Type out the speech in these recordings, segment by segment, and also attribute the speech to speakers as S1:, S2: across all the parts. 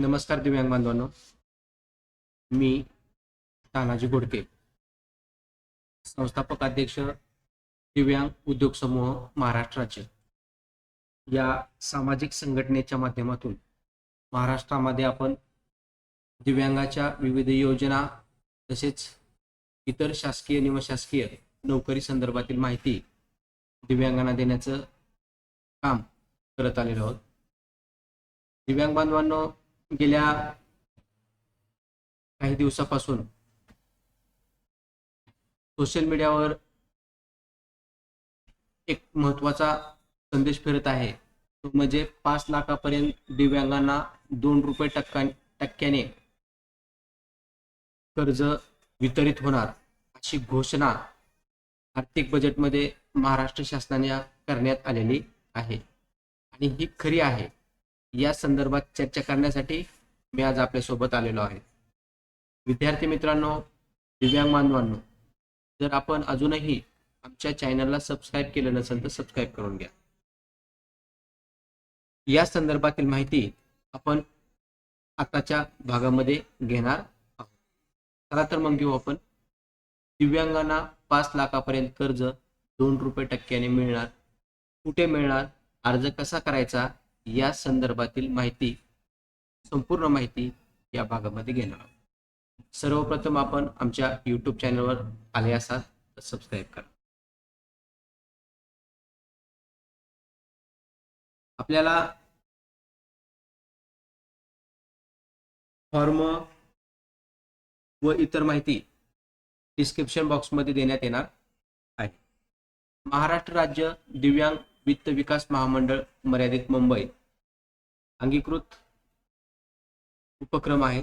S1: नमस्कार दिव्यांग बांधवांनो. मी तानाजी गोडके संस्थापक अध्यक्ष दिव्यांग उद्योग समूह महाराष्ट्र राज्य या सामाजिक संघटनेच्या माध्यमातून महाराष्ट्रामध्ये आपण दिव्यांगाच्या विविध योजना तसेच इतर शासकीय निमशासकीय नोकरी संदर्भातील माहिती दिव्यांगांना देण्याचं काम करत आलेलो आहोत. दिव्यांग बांधवांनो गेल्या काही दिवसापासून सोशल मीडियावर एक महत्त्वाचा संदेश फिरत आहे. तो म्हणजे पाच लाखापर्यंत दिव्यांगांना दोन रुपये टक्का टक्क्याने कर्ज वितरित होणार अशी घोषणा आर्थिक बजेटमध्ये महाराष्ट्र शासनाने करण्यात आलेली आहे. आणि ही खरी आहे. या संदर्भात चर्चा करण्यासाठी मी आज आपल्यासोबत आलेलो आहे. विद्यार्थी मित्रांनो दिव्यांग बांधवांनो जर आपण अजूनही आमच्या चॅनलला सबस्क्राईब केलं नसेल तर सबस्क्राईब करून घ्या. या संदर्भातील माहिती आपण आताच्या भागामध्ये घेणार आहोत. चला तर मग घेऊ आपण. दिव्यांगांना पाच लाखापर्यंत कर्ज दोन रुपये टक्क्याने मिळणार. कुठे मिळणार? अर्ज कसा करायचा? या संदर्भातील माहिती संपूर्ण माहिती या भागामध्ये घेणार आहोत. सर्वप्रथम आपण आमच्या यूट्यूब चॅनलवर आले असाल तर सबस्क्राईब करा. आपल्याला फॉर्म व इतर माहिती डिस्क्रिप्शन बॉक्समध्ये देण्यात येणार आहे. महाराष्ट्र राज्य दिव्यांग वित्त विकास महामंडळ मर्यादित मुंबई. अंगीकृत उपक्रम आहे.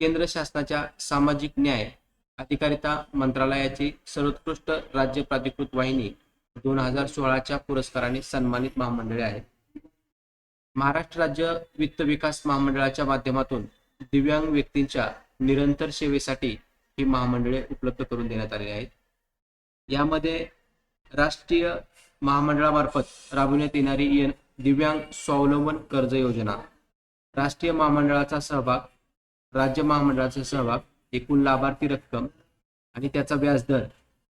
S1: केंद्र शासनाच्या सामाजिक न्याय अधिकारिता मंत्रालयाची सर्वोत्कृष्ट राज्य प्राधिकृत वाहिनी दोन हजार सोळाच्या पुरस्काराने सन्मानित महामंडळे आहेत. महाराष्ट्र राज्य वित्त विकास महामंडळाच्या माध्यमातून दिव्यांग व्यक्तींच्या निरंतर सेवेसाठी ही महामंडळे उपलब्ध करून देण्यात आलेली आहेत. यामध्ये राष्ट्रीय महामंडळामार्फत राबविण्यात येणारी एन- दिव्यांग स्वावलंबन कर्ज योजना. राष्ट्रीय महामंडळाचा सहभाग राज्य महामंडळाचा सहभाग एकूण लाभार्थी रक्कम आणि त्याचा व्याजदर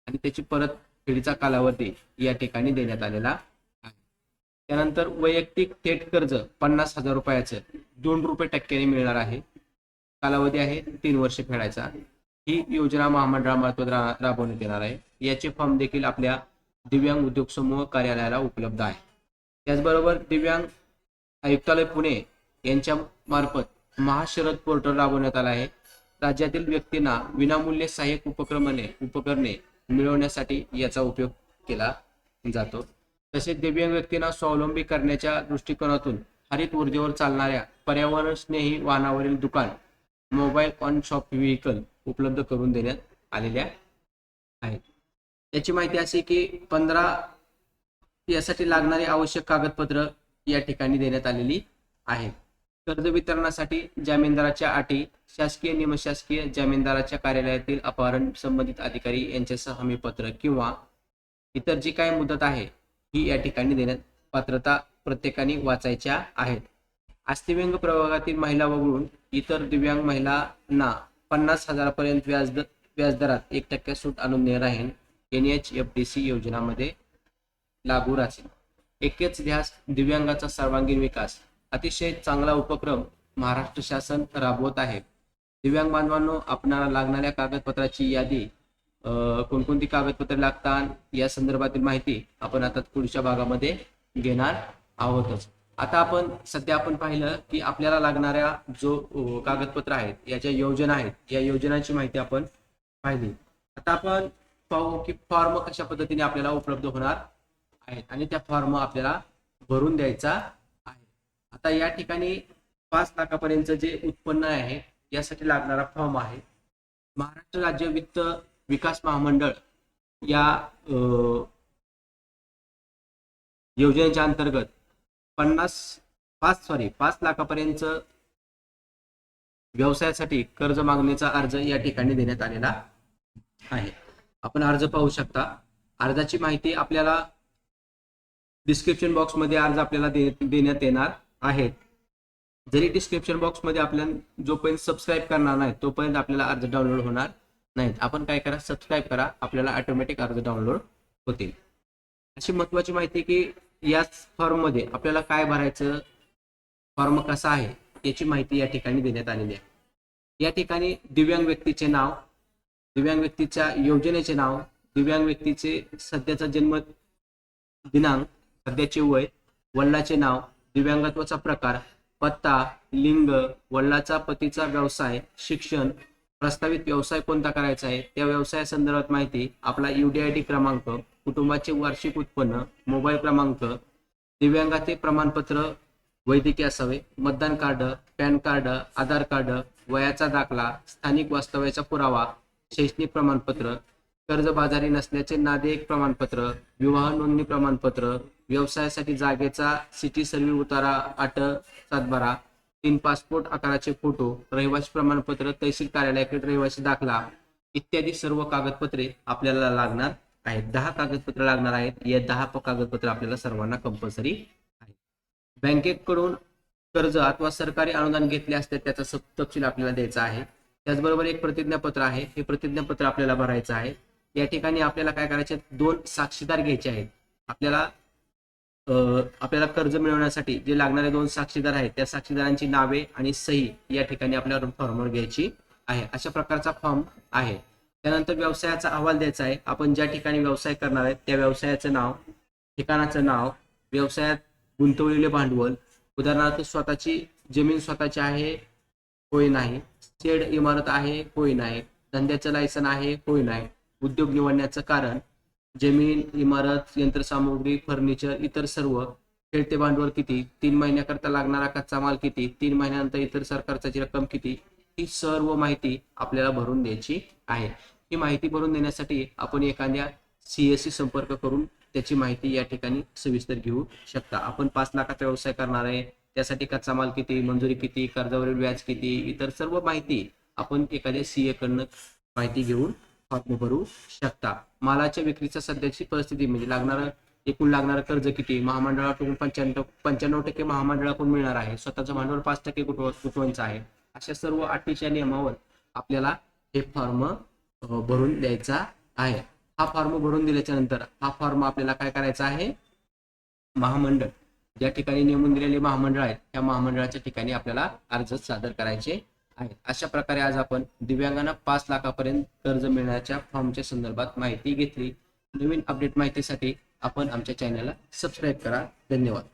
S1: आणि त्याची परतफेडीचा कालावधी या ठिकाणी देण्यात आलेला आहे. त्यानंतर वैयक्तिक थेट कर्ज पन्नास हजार रुपयाचं दोन रुपये टक्क्याने मिळणार आहे. कालावधी आहे तीन वर्ष फेडायचा. ही योजना महामंडळामार्फत राबवण्यात येणार आहे. याचे फॉर्म देखील आपल्या दिव्यांग उद्योग समूह कार्यालयाला उपलब्ध आहे. त्याचबरोबर दिव्यांग आयुक्तालय पुणे यांच्या मार्फत महाशरद पोर्टल राबवण्यात आला आहे. राज्यातील व्यक्तींना विनामूल्य सहाय्यक उपक्रमाने उपकरणे मिळवण्यासाठी याचा उपयोग केला जातो. तसेच दिव्यांग व्यक्तींना स्वावलंबी करण्याच्या दृष्टिकोनातून हरित ऊर्जेवर चालणाऱ्या पर्यावरण स्नेही वाहनावरील दुकान मोबाईल ऑन शॉप व्हेकल उपलब्ध करून देण्यात आलेल्या आहेत. याची माहिती अशी की पंधरा यासाठी लागणारी आवश्यक कागदपत्र या ठिकाणी देण्यात आलेली आहेत कर्ज वितरणासाठी जामीनदाराच्या अटी शासकीय निमशासकीय जामीनदाराच्या कार्यालयातील अपहरण संबंधित अधिकारी यांच्यासह हमीपत्र किंवा इतर जी काही मुदत आहे ही या ठिकाणी देण्यात पात्रता प्रत्येकाने वाचायच्या आहेत. अस्थिव्यंग प्रभागातील महिला वगळून इतर दिव्यांग महिलांना पन्नास हजारापर्यंत व्याज व्याजदरात एक टक्के सूट आणून देणार आहे N H F D C योजनामध्ये लागू राहतील एकेच ध्यास दिव्यांगाचा सर्वांगीण विकास. अतिशय चांगला उपक्रम महाराष्ट्र शासन राबवत आहे. दिव्यांग बांधवांनो आपणाला लागणाऱ्या कागदपत्राची यादी कोणकोणती कागदपत्रे लागतात या संदर्भातील माहिती आपण आता पुढच्या भागामध्ये घेणार आहोतच. आता आपण सध्या आपण पाहिलं की आपल्याला लागणाऱ्या जो कागदपत्र आहेत याच्या योजना आहेत या योजनांची माहिती आपण पाहिली. आता आपण पाहू की फॉर्म कशा पद्धतीने आपल्याला उपलब्ध होणार आहेत. आणि त्या फॉर्म आपल्याला भरून द्यायचा आहे. आता या ठिकाणी पाच लाखापर्यंत जे उत्पन्न आहे यासाठी लागणारा फॉर्म आहे. महाराष्ट्र राज्य वित्त विकास महामंडळ या अं, योजनेच्या अंतर्गत पन्नास पाच सॉरी पाच लाखापर्यंत व्यवसायासाठी कर्ज मागणीचा अर्ज या ठिकाणी देण्यात आलेला आहे. आपण अर्ज पाहू शकता. अर्जाची माहिती आपल्याला डिस्क्रिप्शन बॉक्समध्ये अर्ज आपल्याला दे- देण्यात येणार आहेत. जरी डिस्क्रिप्शन बॉक्समध्ये आपल्याला जोपर्यंत सबस्क्राईब करणार नाही तोपर्यंत आपल्याला अर्ज डाउनलोड होणार नाहीत. आपण काय करा सबस्क्राईब करा आपल्याला ऑटोमॅटिक अर्ज डाउनलोड होतील. अशी महत्वाची माहिती की याच फॉर्ममध्ये आपल्याला काय भरायचं फॉर्म कसा आहे याची माहिती या ठिकाणी देण्यात आलेली आहे. या ठिकाणी दिव्यांग व्यक्तीचे नाव दिव्यांग व्यक्तीच्या योजनेचे नाव दिव्यांग व्यक्तीचे सध्याचा जन्म दिनांक सध्याचे वय वडिलाचे नाव दिव्यांगत्वाचा प्रकार पत्ता लिंग वडिलाचा पतीचा व्यवसाय शिक्षण प्रस्तावित व्यवसाय कोणता करायचा आहे त्या व्यवसायासंदर्भात माहिती आपला युडीआयडी क्रमांक कुटुंबाचे वार्षिक उत्पन्न मोबाईल क्रमांक दिव्यांगाचे प्रमाणपत्र वैद्यकीय असावे मतदान card PAN card Aadhaar card वयाचा दाखला स्थानिक वास्तव्याचा पुरावा शैक्षणिक प्रमाणपत्र कर्जबाजारी नसल्याचे नादेयक प्रमाणपत्र विवाह नोंदणी प्रमाणपत्र व्यवसायासाठी जागेचा सिटी सर्व्हे उतारा आठ सातबारा तीन पासपोर्ट आकाराचे फोटो रहिवासी प्रमाणपत्र तहसील कार्यालयाकडे रहिवासी दाखला इत्यादी सर्व कागदपत्रे आपल्याला लागणार आहेत. दहा कागदपत्र लागणार आहेत. या दहा कागदपत्र आपल्याला सर्वांना कंपल्सरी आहेत. बँकेकडून कर्ज अथवा सरकारी अनुदान घेतले असते त्याचा तपशील आपल्याला द्यायचा आहे. त्याचबरोबर एक प्रतिज्ञापत्र आहे. हे प्रतिज्ञापत्र आपल्याला भरायचं आहे. या ठिकाणी आपल्याला काय करायचे दोन साक्षीदार घ्यायचे आहेत. आपल्याला आपल्याला कर्ज मिळवण्यासाठी जे लागणारे दोन साक्षीदार आहेत त्या साक्षीदारांची नावे आणि सही या ठिकाणी आपल्याला फॉर्मवर घ्यायची आहे. अशा प्रकारचा फॉर्म आहे. त्यानंतर व्यवसायाचा अहवाल द्यायचा आहे. आपण ज्या ठिकाणी व्यवसाय करणार आहे त्या व्यवसायाचं नाव ठिकाणाचं नाव व्यवसायात गुंतवलेले भांडवल उदाहरणार्थ स्वतःची जमीन स्वतःची आहे होय नाही शेड इमारत आहे होय नाही. धंद्याचं लायसन आहे होय नाही. उद्योग निवडण्याचं कारण जमीन इमारत यंत्रसामुग्री फर्निचर इतर सर्व खेळते भांडवल किती? तीन महिन्याकरता लागणारा कच्चा माल किती? तीन महिन्यानंतर इतर सरकारची रक्कम किती? ही सर्व माहिती आपल्याला भरून द्यायची आहे. ही माहिती भरून देण्यासाठी आपण एखाद्या सीएससी संपर्क करून त्याची माहिती या ठिकाणी सविस्तर घेऊ शकता. आपण पाच लाखाचा व्यवसाय करणार आहे. त्यासाठी कच्चा माल किती मंजुरी किती कर्जावरील व्याज किती इतर सर्व माहिती आपण एखाद्या सीए कडनं माहिती घेऊन फॉर्म भरू शकता. मालाच्या विक्रीचा सध्याची परिस्थिती म्हणजे लागणार एकूण लागणारं कर्ज किती महामंडळाकडून पंच्याण्णव पंच्याण्णव टक्के महामंडळाकडून मिळणार आहे. स्वतःचं भांडवल पाच टक्के कुटुंब कुटुंबांचं आहे? अशा सर्व अटीच्या नियमावर आपल्याला हे फॉर्म भरून द्यायचा आहे. हा फॉर्म भरून दिल्याच्या नंतर हा फॉर्म आपल्याला काय करायचा आहे? महामंडळ. ज्या ठिकाणी नेमून दिलेले महामंडळ आहेत त्या महामंडळाच्या ठिकाणी आपल्याला अर्ज सादर करायचे आहेत. अशा प्रकारे आज आपण दिव्यांगांना पाच लाखापर्यंत कर्ज मिळण्याच्या फॉर्मच्या संदर्भात माहिती घेतली. नवीन अपडेट माहितीसाठी आपण आमच्या चॅनलला सबस्क्राईब करा. धन्यवाद.